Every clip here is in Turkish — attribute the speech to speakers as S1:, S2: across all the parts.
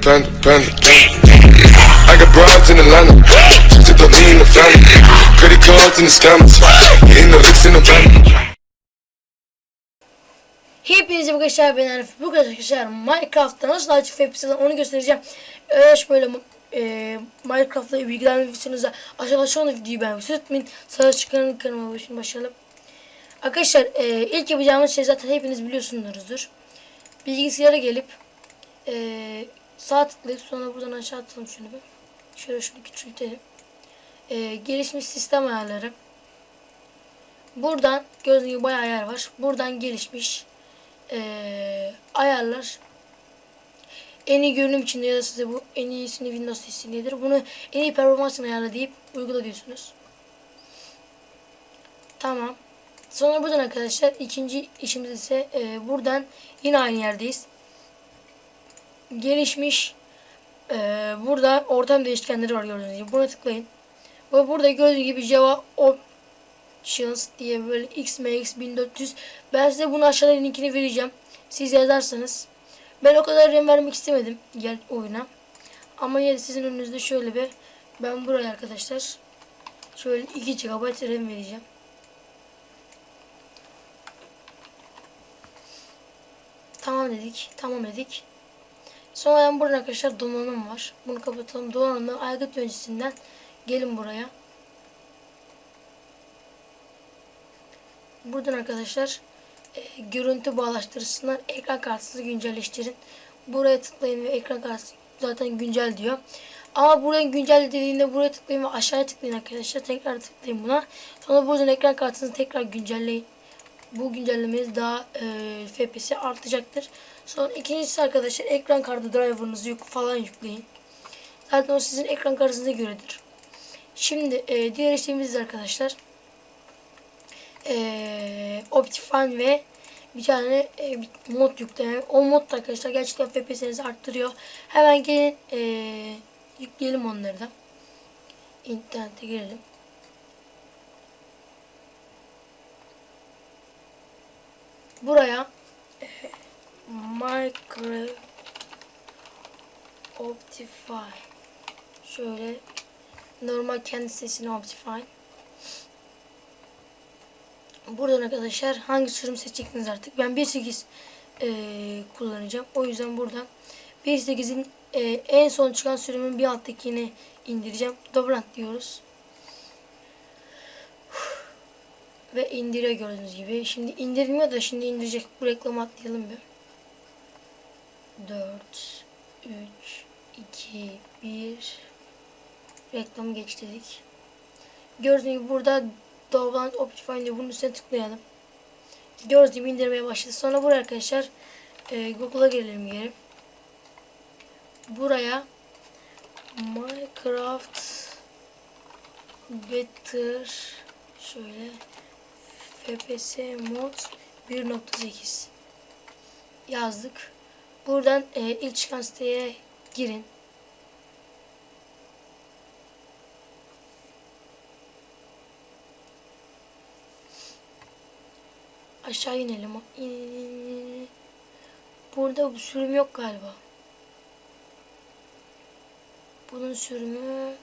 S1: panda, panda, panda. I got broads in Atlanta, just to throw me in the family. Credit cards and the scammers, hitting the licks in the van.
S2: Hepinize arkadaşlar ben Arif. Bu kadar arkadaşlar Minecraft'ta nasıl açık web onu göstereceğim. Eğer böyle e, Minecraft'la bilgilendirmişsiniz aşağıda şu anda videoyu beğenmeyi unutmayın. Sağ çıkan kanalıma başlayalım. başlayalım. Arkadaşlar e, ilk yapacağımız şey zaten hepiniz biliyorsunuzdur. Bilgisayara gelip e, sağ tıklayıp sonra buradan aşağı atalım şunu bir. Şöyle şunu küçültelim. E, gelişmiş sistem ayarları. Buradan gördüğünüz gibi bayağı ayar var. Buradan gelişmiş eee, ayarlar. En iyi görünüm için ya da size bu en iyisini Windows isteyedir. Bunu en iyi performansını ayarla deyip uygula diyorsunuz. Tamam. Sonra buradan arkadaşlar ikinci işimiz ise eee, buradan yine aynı yerdeyiz. Gelişmiş eee, burada ortam değişkenleri var gördüğünüz gibi. Buna tıklayın. Ve burada gördüğünüz gibi Java Options diye böyle XMX 1400. Ben size bunu aşağıda linkini vereceğim. Siz yazarsanız. Ben o kadar RAM vermek istemedim gel oyuna. Ama yine sizin önünüzde şöyle bir ben buraya arkadaşlar şöyle 2 GB RAM vereceğim. Tamam dedik. Tamam dedik. Sonra burada arkadaşlar donanım var. Bunu kapatalım. Donanımı aygıt yöneticisinden gelin buraya. Buradan arkadaşlar e, görüntü bağlaştırısından ekran kartınızı güncelleştirin. Buraya tıklayın ve ekran kartı zaten güncel diyor. Ama buradan güncel dediğinde buraya tıklayın ve aşağıya tıklayın arkadaşlar. Tekrar tıklayın buna. Sonra buradan ekran kartınızı tekrar güncelleyin. Bu güncellemeniz daha e, FPS artacaktır. Sonra ikincisi arkadaşlar ekran kartı driver'ınızı yük falan yükleyin. Zaten o sizin ekran kartınıza göredir. Şimdi e, diğer işlemimiz arkadaşlar e, Optifine ve bir tane e, mod yükleme. O mod da arkadaşlar gerçekten FPS'inizi arttırıyor. Hemen gelin e, yükleyelim onları da. İnternete girelim. Buraya e, Minecraft Optifine şöyle normal kendi sesini Optifine Buradan arkadaşlar hangi sürüm seçeceksiniz artık. Ben 1.8 e, kullanacağım. O yüzden buradan 1.8'in e, en son çıkan sürümün bir alttakini indireceğim. Dobrant diyoruz. Ve indiriyor gördüğünüz gibi. Şimdi indirmiyor da şimdi indirecek. Bu reklamı atlayalım bir. 4 3 2 1 Reklamı geç dedik. Gördüğünüz gibi burada Download Optifine diye bunun üstüne tıklayalım. Gördüğünüz gibi indirmeye başladı. Sonra buraya arkadaşlar e, Google'a gelelim geri. Buraya Minecraft Better şöyle FPS mod 1.8 yazdık. Buradan e, ilk çıkan siteye girin. Aşağı inelim. İn- Burada bu sürüm yok galiba. Bunun sürümü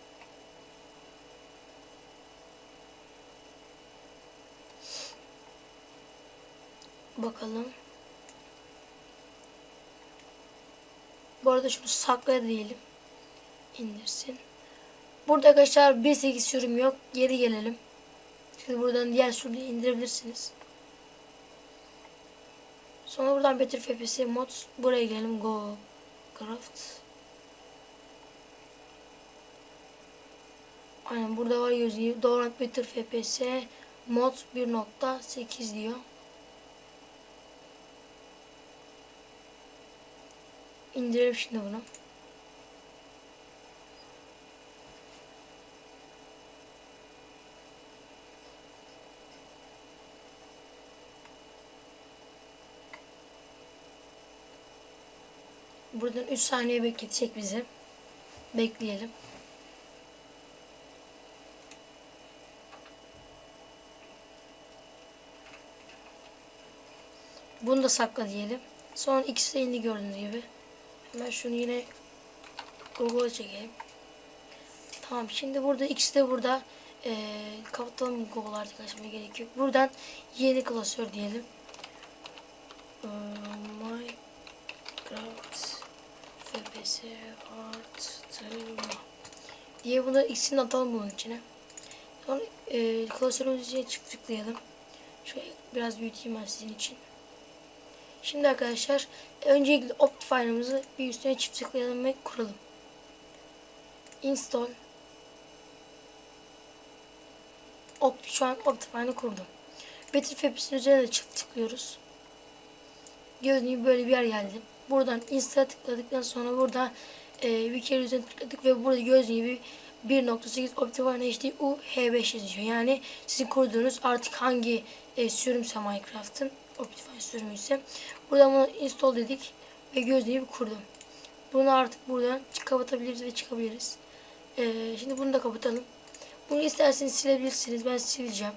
S2: bakalım. Bu arada şunu sakla diyelim. İndirsin. Burada arkadaşlar 1.8 sürüm yok. Geri gelelim. Siz buradan diğer sürümü indirebilirsiniz. Sonra buradan Better FPS mod buraya gelelim Go Craft. Aynen burada var yazıyor. Doğrant Better FPS mod 1.8 diyor. İndirelim şimdi bunu. Buradan 3 saniye bekletecek bizi. Bekleyelim. Bunu da sakla diyelim. Son ikisi de indi gördüğünüz gibi. Hemen şunu yine Google'a çekeyim. Tamam şimdi burada ikisi de burada ee, kapatalım Google artık açmaya gerek yok. Buradan yeni klasör diyelim. Ee, Minecraft FPS arttırma diye bunu ikisini atalım bunun içine. Sonra e, klasörün üzerine çift tıklayalım. Şöyle biraz büyüteyim ben sizin için. Şimdi arkadaşlar öncelikle Optifine'ımızı bir üstüne çift tıklayalım ve kuralım. Install Opt şu an Optifine'ı kurdum. Battle Faps'in üzerine de çift tıklıyoruz. Gördüğünüz gibi böyle bir yer geldi. Buradan Install tıkladıktan sonra burada e, bir kere üzerine tıkladık ve burada gördüğünüz gibi 1.8 Optifine HD U H5 yazıyor. Yani sizin kurduğunuz artık hangi e, sürümse Minecraft'ın Optifine sürümü ise buradan bunu install dedik ve gibi kurdum. Bunu artık buradan kapatabiliriz ve çıkabiliriz. E, şimdi bunu da kapatalım. Bunu isterseniz silebilirsiniz. Ben sileceğim.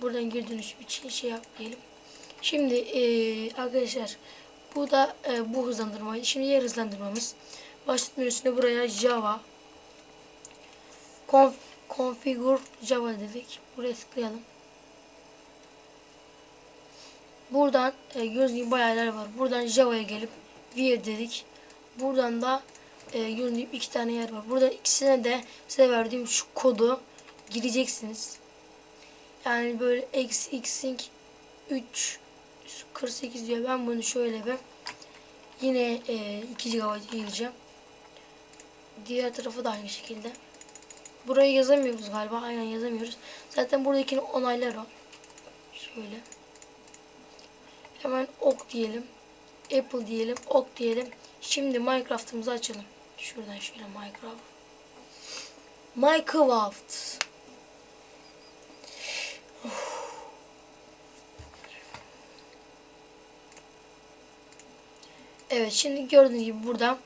S2: Buradan geri dönüş için şey yapmayalım. Şimdi e, arkadaşlar bu da e, bu hızlandırmaydı. Şimdi yer hızlandırmamız. Başlık menüsüne buraya Java Conf, Configure Java dedik. Buraya tıklayalım. Buradan e, gördüğünüz gibi bayağı yer var. Buradan Java'ya gelip Weird dedik. Buradan da e, gibi iki tane yer var. Buradan ikisine de size verdiğim şu kodu gireceksiniz. Yani böyle eksi xing 3 48 diyor. Ben bunu şöyle bir yine e, 2 GB gireceğim. Diğer tarafı da aynı şekilde. Burayı yazamıyoruz galiba. Aynen yazamıyoruz. Zaten buradakini onaylar o. Şöyle. Hemen ok diyelim. Apple diyelim. Ok diyelim. Şimdi Minecraft'ımızı açalım. Şuradan şöyle Minecraft. Minecraft. Evet şimdi gördüğünüz gibi burada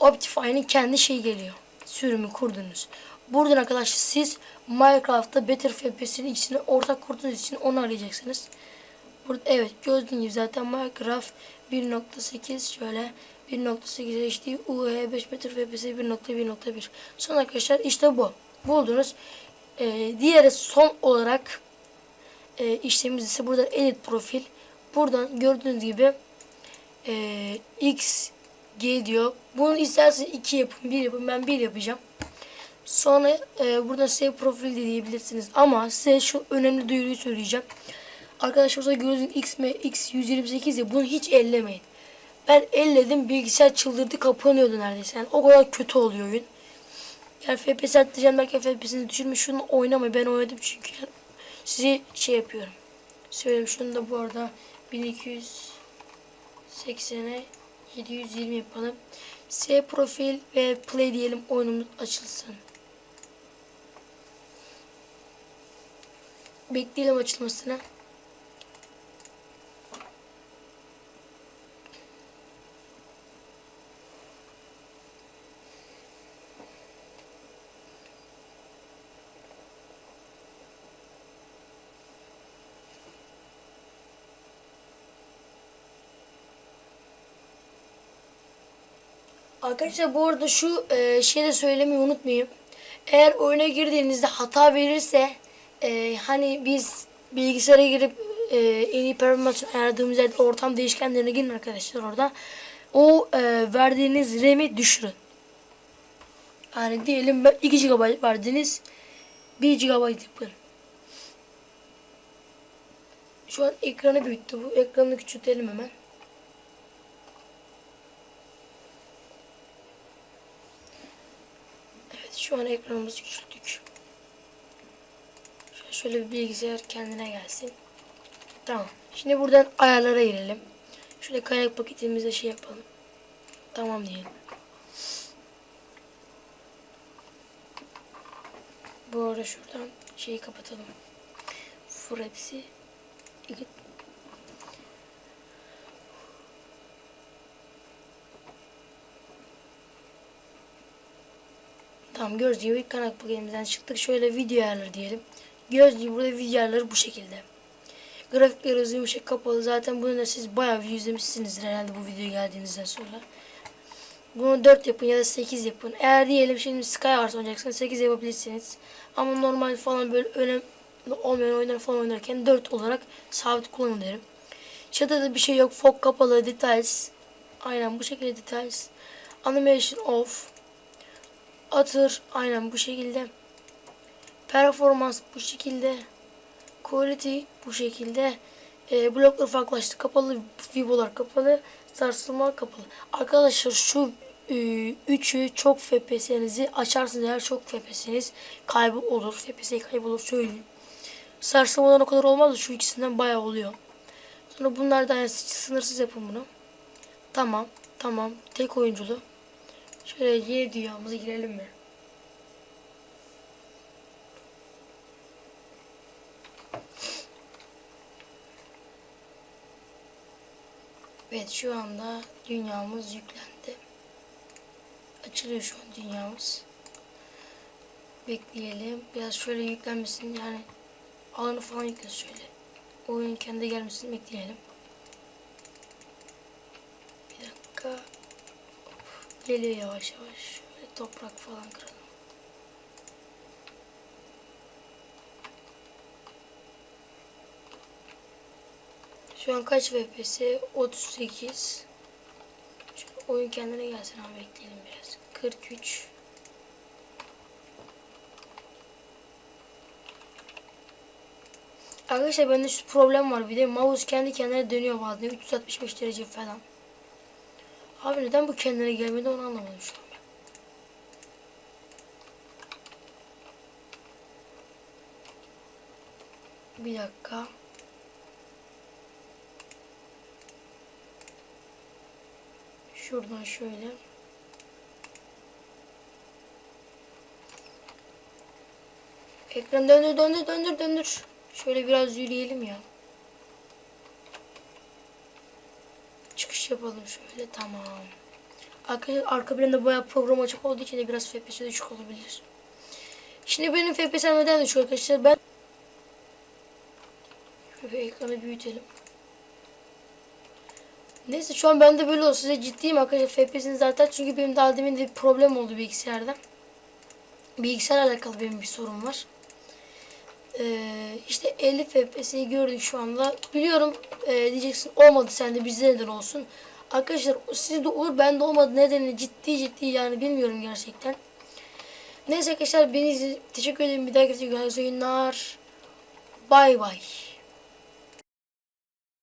S2: Optifine'in kendi şeyi geliyor. Sürümü kurdunuz. Buradan arkadaşlar siz Minecraft'ta Better FPS'in ikisini ortak kurduğunuz için onu arayacaksınız. Burada evet gördüğünüz gibi zaten Minecraft 1.8 şöyle 1.8 HD UH5 Better FPS 1.1.1 Son arkadaşlar işte bu. Buldunuz. Ee, diğeri son olarak e, işlemimiz ise burada edit profil. Buradan gördüğünüz gibi e, X G diyor. Bunu isterseniz 2 yapın, 1 yapın. Ben 1 yapacağım. Sonra e, burada save profil de diyebilirsiniz. Ama size şu önemli duyuruyu söyleyeceğim. Arkadaşlar gördüğünüz X, X 128 ya bunu hiç ellemeyin. Ben elledim bilgisayar çıldırdı kapanıyordu neredeyse. Yani o kadar kötü oluyor oyun. Yani FPS atlayacağım belki FPS'ini düşürmüş şunu oynamayın. Ben oynadım çünkü. Yani sizi şey yapıyorum. Söyleyeyim şunu da bu arada 1280'e 720 yapalım. S profil ve play diyelim oyunumuz açılsın. Bekleyelim açılmasını. Arkadaşlar bu arada şu e, şeyi de söylemeyi unutmayayım. Eğer oyuna girdiğinizde hata verirse e, hani biz bilgisayara girip e, en iyi performans ayarladığımız yerde ortam değişkenlerine girin arkadaşlar orada. O e, verdiğiniz RAM'i düşürün. Yani diyelim ben 2 GB verdiniz. 1 GB yapın. Şu an ekranı büyüttü bu. Ekranı küçültelim hemen. Evet şu an ekranımızı küçülttük. Şöyle, bir bilgisayar kendine gelsin. Tamam. Şimdi buradan ayarlara girelim. Şöyle kaynak paketimize şey yapalım. Tamam diyelim. Bu arada şuradan şeyi kapatalım. Fraps'i Tamam gördüğünüz gibi kanal paketimizden çıktık. Şöyle video ayarları diyelim. Gördüğünüz gibi burada video ayarları bu şekilde. Grafikler hızlı yumuşak kapalı. Zaten bunu da siz bayağı video izlemişsinizdir herhalde bu video geldiğinizden sonra. Bunu 4 yapın ya da 8 yapın. Eğer diyelim şimdi Skywars oynayacaksınız 8 yapabilirsiniz. Ama normal falan böyle önemli olmayan oyunlar falan oynarken 4 olarak sabit kullanın derim. Çatıda bir şey yok. Fog kapalı. Details. Aynen bu şekilde details. Animation off. Atır. Aynen bu şekilde. Performans bu şekilde. Quality bu şekilde. E, bloklar farklılaştı. Kapalı. Vivolar kapalı. Sarsılma kapalı. Arkadaşlar şu e, üçü çok FPS'nizi açarsınız eğer çok FPS'niz kaybı olur. FPS kaybolur söyleyeyim. Sarsılmadan o kadar olmaz da şu ikisinden bayağı oluyor. Sonra bunlardan yani sınırsız yapın bunu. Tamam. Tamam. Tek oyunculu. Şöyle yeni dünyamıza girelim mi? Evet şu anda dünyamız yüklendi. Açılıyor şu an dünyamız. Bekleyelim. Biraz şöyle yüklenmesin yani alanı falan yüklesin şöyle. Oyunun kendi gelmesini bekleyelim. Bir dakika. Hop, Geliyor yavaş yavaş. Şöyle toprak falan kıralım. Şu an kaç FPS? 38. Şöyle oyun kendine gelsin abi bekleyelim biraz. 43. Arkadaşlar bende şu problem var bir de mouse kendi kendine dönüyor bazen 365 derece falan. Abi neden bu kendine gelmedi onu anlamadım şu an. Bir dakika. Şuradan şöyle. Ekran döndür döndür döndür döndür. Şöyle biraz yürüyelim ya. Yapalım şöyle tamam. Arka, arka planda bayağı program açık olduğu için de biraz FPS düşük olabilir. Şimdi benim FPS neden düşük arkadaşlar? Ben şöyle ekranı büyütelim. Neyse şu an bende böyle olsun. Size ciddiyim arkadaşlar. FPS'iniz zaten çünkü benim daha demin de bir problem oldu bilgisayarda. Bilgisayarla alakalı benim bir sorun var. Ee, işte 50 FPS'yi gördük şu anda. Biliyorum e, diyeceksin olmadı sende bizde neden olsun. Arkadaşlar sizde olur bende olmadı nedeni ciddi ciddi yani bilmiyorum gerçekten. Neyse arkadaşlar beni teşekkür ederim. Bir dahaki videoda görüşmek üzere. Bay bay.